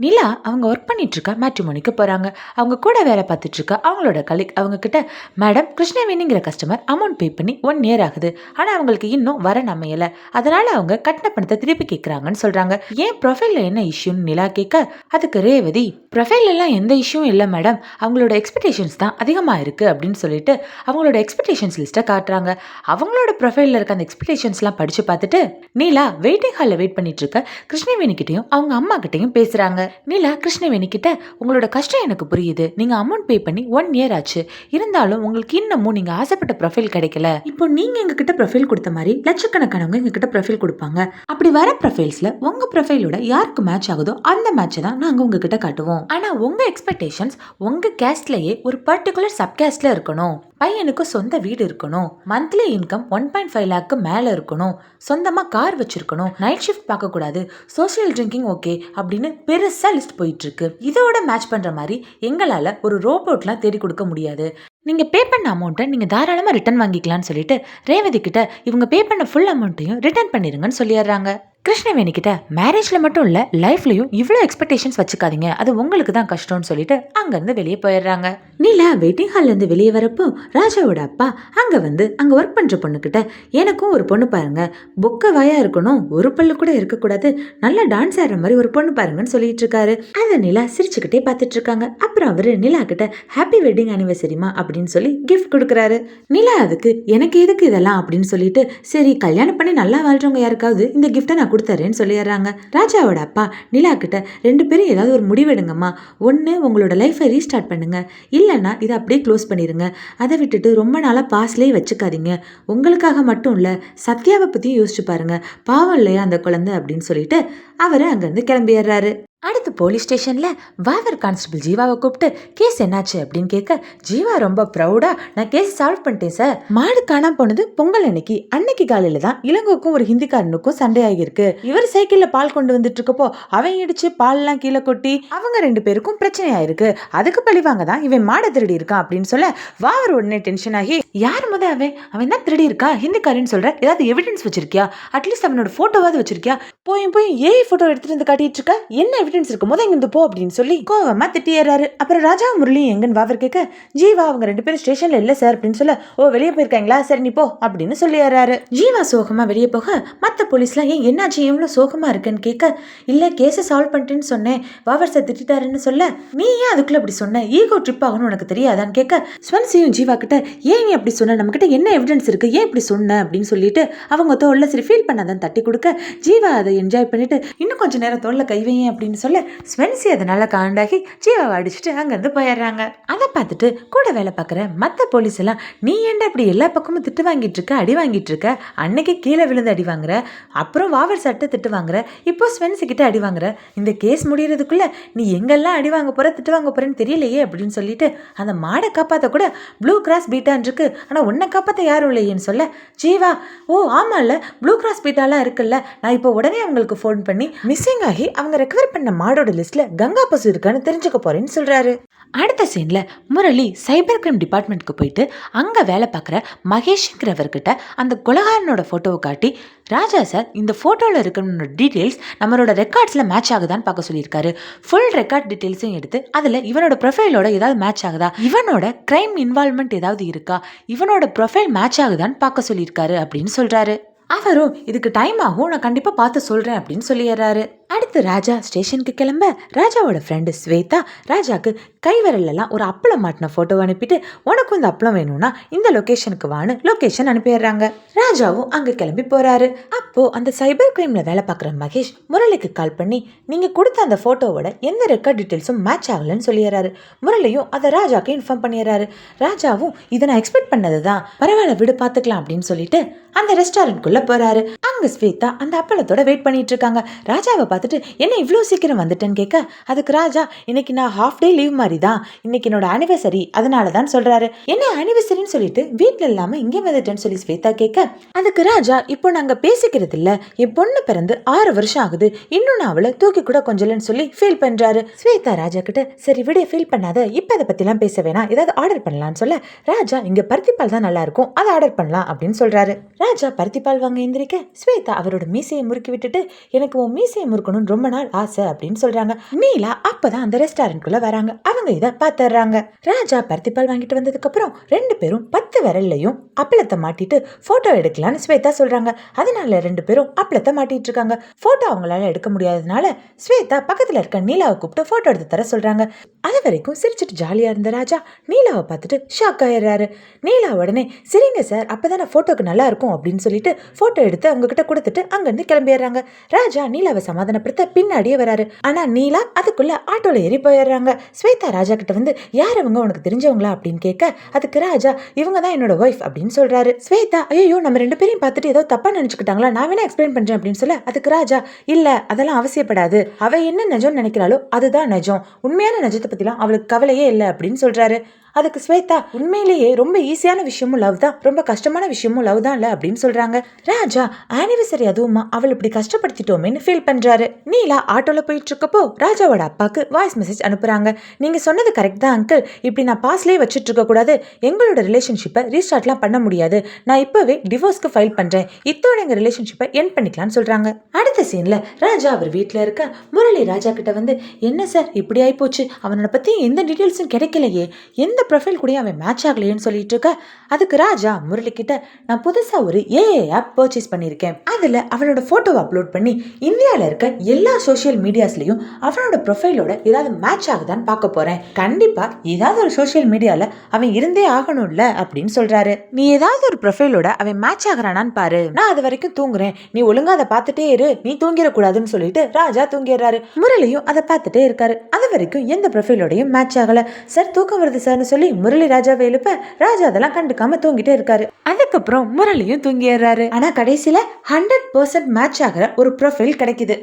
நிலா அவங்க ஒர்க் பண்ணிட்டுருக்க மேட்ரிமோனிக்கு போகிறாங்க அவங்க கூட வேலை பார்த்துட்ருக்க அவங்களோட கலிக் அவங்கக்கிட்ட மேடம் கிருஷ்ணவேணிங்கிற கஸ்டமர் அமௌண்ட் பே பண்ணி ஒன் இயர் ஆகுது. ஆனால் அவங்களுக்கு இன்னும் வர நமையலை. அதனால் அவங்க கட்டின பணத்தை திருப்பி கேட்குறாங்கன்னு சொல்கிறாங்க ஏன் ப்ரொஃபைலில் என்ன இஷ்யூன்னு நிலா கேட்க அதுக்கு ரேவதி ப்ரொஃபைலெல்லாம் எந்த இஷ்யூவும் இல்லை மேடம் அவங்களோட எக்ஸ்பெக்டேஷன்ஸ் தான் அதிகமாக இருக்குது அப்படின்னு சொல்லிட்டு அவங்களோட எக்ஸ்பெக்டேஷன்ஸ் லிஸ்ட்டை காட்டுறாங்க. அவங்களோட ப்ரொஃபைலில் இருக்க அந்த எக்ஸ்பெக்டேஷன்ஸ்லாம் படித்து பார்த்துட்டு நீலா வெயிட்டிங் ஹாலில் வெயிட் பண்ணிட்டு இருக்க. கிருஷ்ணவேணிக்கிட்டையும் அவங்க அம்மா கிட்டயும் பேசுகிறாங்க நீலா கிருஷ்ணவேணி கிட்ட உங்களோட கஷ்டம் எனக்கு புரியுது. நீங்கள் அமௌண்ட் பே பண்ணி ஒன் இயர் ஆச்சு. இருந்தாலும் உங்களுக்கு இன்னமும் நீங்கள் ஆசைப்பட்ட ப்ரொஃபைல் கிடைக்கல. இப்போ நீங்கள் எங்ககிட்ட ப்ரொஃபைல் கொடுத்த மாதிரி லட்சக்கணக்கானவங்க எங்ககிட்ட ப்ரொஃபைல் கொடுப்பாங்க. அப்படி வர ப்ரொஃபைல்ஸில் உங்கள் ப்ரொஃபைலோட யாருக்கு மேட்ச் ஆகுதோ அந்த மேட்சை தான் நாங்கள் உங்ககிட்ட காட்டுவோம். ஆனால் உங்கள் எக்ஸ்பெக்டேஷன்ஸ் உங்கள் கேஸ்ட்லேயே ஒரு பர்டிகுலர் சப்கேஸ்டில் இருக்கணும். பையனுக்கு சொந்த வீடு இருக்கணும். Monthly income one point five லேக்கு மேலே இருக்கணும். சொந்தமாக கார் வச்சிருக்கணும். நைட் ஷிஃப்ட் பார்க்கக்கூடாது. சோஷியல் ட்ரிங்கிங் ஓகே அப்படின்னு பெருசாக லிஸ்ட் போயிட்டுருக்கு. இதோட மேட்ச் பண்ணுற மாதிரி எங்களால் ஒரு ரோபோட்லாம் தேடி கொடுக்க முடியாது. நீங்கள் பே பண்ண அமௌண்ட்டை நீங்கள் தாராளமாக ரிட்டர்ன் வாங்கிக்கலாம்னு சொல்லிட்டு ரேவதி கிட்ட இவங்க பே பண்ண ஃபுல் அமௌண்ட்டையும் ரிட்டர்ன் பண்ணிடுங்கன்னு சொல்லிடுறாங்க. கிருஷ்ணவேணி கிட்ட மட்டும் இல்லை லைஃப்லையும் இவ்வளோ எக்ஸ்பெக்டேஷன்ஸ் வச்சுக்காதீங்க. அது உங்களுக்கு தான் கஷ்டம்னு சொல்லிட்டு அங்கேருந்து வெளியே போயிடுறாங்க. நீலா வெயிட்டிங் ஹால்லேருந்து வெளியே வரப்போ ராஜாவோட அப்பா அங்கே வந்து அங்கே ஒர்க் பண்ணுற பொண்ணுக்கிட்ட எனக்கும் ஒரு பொண்ணு பாருங்க. பொக்க வாயாக இருக்கணும். ஒரு பல்லு கூட இருக்கக்கூடாது. நல்லா டான்ஸ் ஆடுற மாதிரி ஒரு பொண்ணு பாருங்கன்னு சொல்லிட்டு இருக்காரு. அதை நிலா சிரிச்சுக்கிட்டே பார்த்துட்டு இருக்காங்க. அப்புறம் அவர் நிலா கிட்ட ஹாப்பி வெட்டிங் அனிவர்சரிமா அப்படின்னு சொல்லி கிஃப்ட் கொடுக்குறாரு. நிலா அதுக்கு எனக்கு எதுக்கு இதெல்லாம்? அப்படின்னு சொல்லிட்டு சரி கல்யாணம் பண்ணி நல்லா வாழ்றவங்க யாருக்காவது இந்த கிஃப்ட்டை நான் கொடுத்துறேன்னு சொல்லிடுறாங்க. ராஜாவோட அப்பா நிலா கிட்ட ரெண்டு பேரும் ஏதாவது ஒரு முடிவெடுங்கம்மா. ஒன்று உங்களோட லைஃப்பை ரீஸ்டார்ட் பண்ணுங்க. இல்லைன்னா இதை அப்படியே க்ளோஸ் பண்ணிடுங்க அதை விட்டுட்டு ரொம்ப நாளாக பாஸ்லேயே வச்சுக்காதீங்க. உங்களுக்காக மட்டும் இல்லை சத்யாவை பற்றியும் யோசிச்சு பாருங்க. பாவம் இல்லையா அந்த குழந்தை அப்படின்னு சொல்லிட்டு அவர் அங்கேருந்து கிளம்பிடுறாரு. அடுத்து போலீஸ் ஸ்டேஷனில் வாவர் கான்ஸ்டபிள் ஜீவாவை கூப்பிட்டு கேஸ் என்னாச்சு? அப்படின்னு கேட்க ஜீவா ரொம்ப ப்ரௌடாக நான் கேஸ் சால்வ் பண்ணிட்டேன் சார் மாடு காணாம போனது பொங்கல் அன்னைக்கு. அன்னைக்கு காலையில தான் இளங்கோக்கும் ஒரு ஹிந்திக்காரனுக்கும் சண்டையாகிருக்கு இவர் சைக்கிளில் பால் கொண்டு வந்துட்டு இருக்கப்போ அவன் இடிச்சு பால்லாம் கீழே கொட்டி அவங்க ரெண்டு பேருக்கும் பிரச்சனை ஆயிருக்கு அதுக்கு பழிவாங்க தான் இவன் மாடை திருடி இருக்கான் அப்படின்னு சொல்ல வாவர் உடனே டென்ஷன் ஆகி யார் முத அவன் அவன் தான் திருடி இருக்கா? ஹிந்திக்காரன்னு சொல்ற? ஏதாவது எவிடன்ஸ் வச்சிருக்கியா? அட்லீஸ்ட் அவனோட போட்டோவாவது வச்சிருக்கியா? போய் போய் ஏஐ போட்டோ எடுத்துட்டு வந்து காட்டிட்டு இருக்க? என்ன எவிடன்ஸ் இருக்கும் போது இங்கிருந்து போ அப்படின்னு சொல்லி கோவமா திட்டியறாரு. அப்புறம் ராஜா முரளியும் எங்கன்னு வாவர் கேட்க ஜீவா அவங்க ரெண்டு பேரும் ஸ்டேஷன்ல இல்ல சார் அப்படின்னு சொல்ல ஓ வெளியே போயிருக்காங்களா? சரி நீ போ அப்படின்னு சொல்லிடுறாரு ஜீவா சோகமா வெளியே போக மத்த போலீஸ்லாம் ஏன் என்னாச்சு? இவ்வளோ சோகமா இருக்குன்னு கேட்க இல்ல கேஸை சால்வ் பண்ணிட்டேன்னு சொன்னேன். வாவர் சார் திட்டாருன்னு சொல்ல நீ ஏன் அதுக்குள்ள அப்படி சொன்ன? ஈகோ ட்ரிப் ஆகணும்னு உனக்கு தெரியாதான்னு கேட்க ஸ்வன்சியும் ஜீவா கிட்ட ஏன் நீ அப்படி சொன்ன நம்மக்கிட்ட என்ன எவிடன்ஸ் இருக்குது ஏன் இப்படி சொன்ன? அப்படின்னு சொல்லிட்டு அவங்க தோளில் சரி ஃபீல் பண்ணாதான் தட்டி கொடுக்க ஜீவா அதை என்ஜாய் பண்ணிவிட்டு இன்னும் கொஞ்ச நேரம் தோளில் கைவையே அப்படின்னு சொல்ல ஸ்வென்சி அதனால் காண்டாகி ஜீவாவை அடிச்சுட்டு அங்கேருந்து போயிடுறாங்க. அதை பார்த்துட்டு கூட வேலை பார்க்குற மற்ற போலீஸ் எல்லாம் நீ ஏன்டா அப்படி எல்லா பக்கமும் திட்டு வாங்கிட்டு இருக்க? அடி வாங்கிட்டு இருக்க? அன்னைக்கு கீழே விழுந்து அடி வாங்குற? அப்புறம் வாவர் சட்டை திட்டு வாங்குற? இப்போ ஸ்வென்சி கிட்ட அடி வாங்குற? இந்த கேஸ் முடியறதுக்குள்ள நீ எங்கெல்லாம் அடி வாங்க போகிற திட்டு வாங்க போகிறேன்னு தெரியலையே? அப்படின்னு சொல்லிட்டு அந்த மாடை காப்பாற்ற கூட ப்ளூ கிராஸ் பீட்டான் இருக்கு. ஆனால் உன்னை காப்பாற்ற யாரும் இல்லையேன்னு சொல்ல? ஜீவா ஓ ஆமாம்ல ப்ளூ கிராஸ் பீட்டாலாம் இருக்குல்ல. நான் இப்போ உடனே அவங்களுக்கு ஃபோன் பண்ணி மிஸ்ஸிங் ஆகி அவங்க ரெக்கவர் பண்ண மாடோட லிஸ்ட்ல கங்கா பசு இருக்கான்னு தெரிஞ்சுக்க போறேன்னு சொல்றாரு. அடுத்த சீனில் முரளி சைபர் கிரைம் டிபார்ட்மெண்ட்க்கு போயிட்டு அங்கே வேலை பார்க்குற மகேஷுங்கிறவர்கிட்ட அந்த கொலகாரனோட ஃபோட்டோவை காட்டி ராஜா சார் இந்த ஃபோட்டோவில் இருக்கிற டீட்டெயில்ஸ் நம்மளோட ரெக்கார்ட்ஸில் மேட்ச் ஆகுதான்னு பார்க்க சொல்லியிருக்காரு. ஃபுல் ரெக்கார்ட் டீட்டெயில்ஸையும் எடுத்து அதில் இவனோட ப்ரொஃபைலோட ஏதாவது மேட்ச் ஆகுதா? இவனோட கிரைம் இன்வால்மெண்ட் ஏதாவது இருக்கா? இவனோட ப்ரொஃபைல் மேட்ச் ஆகுதான்னு பார்க்க சொல்லியிருக்காரு அப்படின்னு சொல்கிறாரு அவரும் இதுக்கு டைம் ஆகும் நான் கண்டிப்பாக பார்த்து சொல்கிறேன் அப்படின்னு சொல்லிடுறாரு. அடுத்து ராஜா ஸ்டேஷனுக்கு கிளம்ப ராஜாவோட ஃப்ரெண்டு ஸ்வேதா ராஜாக்கு கைவிரல்லாம் ஒரு அப்பளம் மாட்டின ஃபோட்டோ அனுப்பிட்டு உனக்கும் இந்த அப்பளம் வேணும்னா இந்த லொக்கேஷனுக்கு வான்னு லொக்கேஷன் அனுப்பிடுறாங்க. ராஜாவும் அங்கே கிளம்பி போகிறாரு அப்போது அந்த சைபர் கிரைமில் வேலை பார்க்குற மகேஷ் முரளிக்கு கால் பண்ணி நீங்கள் கொடுத்த அந்த ஃபோட்டோவோட எந்த ரெக்கார்ட் டீட்டெயில்ஸும் மேட்ச் ஆகலன்னு சொல்லிடுறாரு. முரளியும் அதை ராஜாவுக்கு இன்ஃபார்ம் பண்ணிடுறாரு. ராஜாவும் இதை நான் எக்ஸ்பெக்ட் பண்ணது தான். பரவாயில்ல விடு பார்த்துக்கலாம் அப்படின்னு சொல்லிட்டு அந்த ரெஸ்டாரண்ட்குள்ளே போகிறாரு அங்க ஸ்வேதா. அந்த அப்பளத்தோட வெயிட் பண்ணிட்டு இருக்காங்க ராஜாவை பார்த்துட்டு என்ன இவ்வளோ சீக்கிரம் வந்துட்டேன்னு கேட்க அதுக்கு ராஜா இன்னைக்கு நான் ஹாஃப் டே லீவ் மாதிரி தான் இன்னைக்கு என்னோட அனிவர்சரி அதனால தான் சொல்றாரு. என்ன அனிவர்சரின்னு சொல்லிட்டு வீட்டில் இல்லாம இங்கே வந்துட்டேன்னு சொல்லி ஸ்வேதா கேட்க அதுக்கு ராஜா இப்போ நாங்க பேசிக்கிறது இல்ல. என் பொண்ணு பிறந்து ஆறு வருஷம் ஆகுது. இன்னும் நான் அவளை தூக்கி கூட கொஞ்சலன்னு சொல்லி ஃபீல் பண்றாரு. ஸ்வேதா ராஜா கிட்ட சரி விட ஃபீல் பண்ணாத. இப்போ அதை பத்திலாம் பேச வேணாம். ஏதாவது ஆர்டர் பண்ணலாம்னு சொல்ல ராஜா இங்க பருத்திப்பால் தான் நல்லா இருக்கும். அதை ஆர்டர் பண்ணலாம். அப்படின்னு சொல்றாரு. ராஜா பருத்திப்பால் வாங்க எந்திரிக்க ஸ்வேதா அவரோட மீசையை முறுக்கி விட்டுட்டு எனக்கு உன் மீசையை முறுக்கணும்னு ரொம்ப நாள் ஆசை அப்படின்னு சொல்றாங்க. நீலா அப்பதான் அந்த ரெஸ்டாரண்ட்குள்ள வராங்க. அவங்க இதை பார்த்துடுறாங்க ராஜா பருத்திப்பால் வாங்கிட்டு வந்ததுக்கு அப்புறம் ரெண்டு பேரும் பத்து விரல்லையும் அப்பளத்தை மாட்டிட்டு போட்டோ எடுக்கலாம்னு ஸ்வேதா சொல்றாங்க. அதனால ரெண்டு பேரும் அப்பளத்தை மாட்டிட்டு இருக்காங்க. போட்டோ அவங்களால எடுக்க முடியாததுனால ஸ்வேதா பக்கத்துல இருக்க நீலாவை கூப்பிட்டு போட்டோ எடுத்து தர சொல்றாங்க. அது வரைக்கும் சிரிச்சிட்டு ஜாலியா இருந்த ராஜா நீலாவை பார்த்துட்டு ஷாக் ஆயிடுறாரு. நீலா உடனே சரிங்க சார் அப்பதானே போட்டோக்கு நல்லா இருக்கும் அப்படின்னு சொல்லிட்டு போட்டோ எடுத்து அவங்க கிட்ட கொடுத்துட்டு அங்கிருந்து கிளம்பிடுறாங்க. ராஜா நீலாவை சமாதானப்படுத்த பின்னாடியே வராரு. ஆனா நீலா அதுக்குள்ள ஆட்டோல ஏறி போயிடுறாங்க. ஸ்வேதா ராஜா கிட்ட வந்து யார் அவங்க? உனக்கு தெரிஞ்சவங்களா? அப்படின்னு கேட்க அதுக்கு ராஜா இவங்க தான் என்னோட ஒய்ஃப் அப்படின்னு சொல்றாரு. ஸ்வேதா ஐயோ நம்ம ரெண்டு பேரையும் பார்த்துட்டு ஏதோ தப்பா நினைச்சுக்கிட்டாங்களா? நான் வேணா எக்ஸ்பிளைன் பண்றேன் அப்படின்னு சொல்ல அதுக்கு ராஜா இல்ல அதெல்லாம் அவசியப்படாது. அவ என்ன நிஜம்னு நினைக்கிறாளோ அதுதான் நிஜம். உண்மையான நிஜத்தை பத்திலாம் அவளுக்கு கவலையே இல்லை அப்படின்னு சொல்றாரு. அதுக்கு ஸ்வேதா உண்மையிலேயே ரொம்ப ஈஸியான விஷயமும் லவ் தான். ரொம்ப கஷ்டமான விஷயமும் லவ் தான் இல்ல அப்படின்னு சொல்றாங்க. ராஜா ஆனிவர்சரி அதுவுமா? அவள் இப்படி கஷ்டப்படுத்திட்டோமேன்னு ஃபீல் பண்றாரு. நீலா ஆட்டோல போயிட்டு இருக்கப்போ ராஜாவோட அப்பாக்கு வாய்ஸ் மெசேஜ் அனுப்புறாங்க. நீங்க சொன்னது கரெக்ட் தான் அங்கிள் இப்படி நான் பாஸ்லேயே வச்சுட்டு இருக்க கூடாது. எங்களோட ரிலேஷன்ஷிப்பை ரீஸ்டார்ட்லாம் பண்ண முடியாது. நான் இப்பவே டிவோர்ஸ்க்கு ஃபைல் பண்றேன். இத்தோட எங்க ரிலேஷன்ஷிப்பை என் பண்ணிக்கலாம்னு சொல்றாங்க. அடுத்த சீன்ல ராஜா அவர் வீட்டில் இருக்க முரளி ராஜா கிட்ட வந்து என்ன சார் இப்படி ஆயிப்போச்சு. அவனோட பத்தி எந்த டீட்டெயில்ஸும் கிடைக்கலையே. எந்த ப்ரொஃபைல் கூட அவன் மேட்ச் ஆகலையேன்னு சொல்லிட்டு இருக்க அதுக்கு ராஜா முரளி கிட்ட நான் புதுசாக ஒரு ஏஏ ஆப் பர்ச்சேஸ் பண்ணியிருக்கேன். அதில் அவளோட ஃபோட்டோவை அப்லோட் பண்ணி இந்தியாவில் இருக்க எல்லா சோஷியல் மீடியாஸ்லையும் அவனோட ப்ரொஃபைலோட ஏதாவது மேட்ச் ஆகுதான்னு பார்க்க போறேன். கண்டிப்பாக ஏதாவது ஒரு சோஷியல் மீடியாவில் அவன் இருந்தே ஆகணும்ல அப்படின்னு சொல்கிறாரு நீ ஏதாவது ஒரு ப்ரொஃபைலோட அவன் மேட்ச் ஆகிறானான்னு பாரு. நான் அது வரைக்கும் தூங்குறேன். நீ ஒழுங்கா அதை பார்த்துட்டே இரு. நீ தூங்கிடக்கூடாதுன்னு சொல்லிட்டு ராஜா தூங்கிடுறாரு. முரளியும் அதை பார்த்துட்டே இருக்காரு. அது வரைக்கும் எந்த ப்ரொஃபைலோடையும் மேட்ச் ஆகல. சார் தூக்கம் வருது சார்னு சொல்லி முரளி ராஜாவை எழுப்ப ராஜா அதெல்லாம் கண்டுக்காம தூங்கிட்டே இருக்காரு. அதுக்கப்புறம் முரளியும் தூங்கிடுறாரு. ஆனா கடைசியில் ஹண்ட்ரட் பர்சன்ட் மேட்ச் ஆகிற ஒரு ப்ரொஃபைல் கிடைக்குது.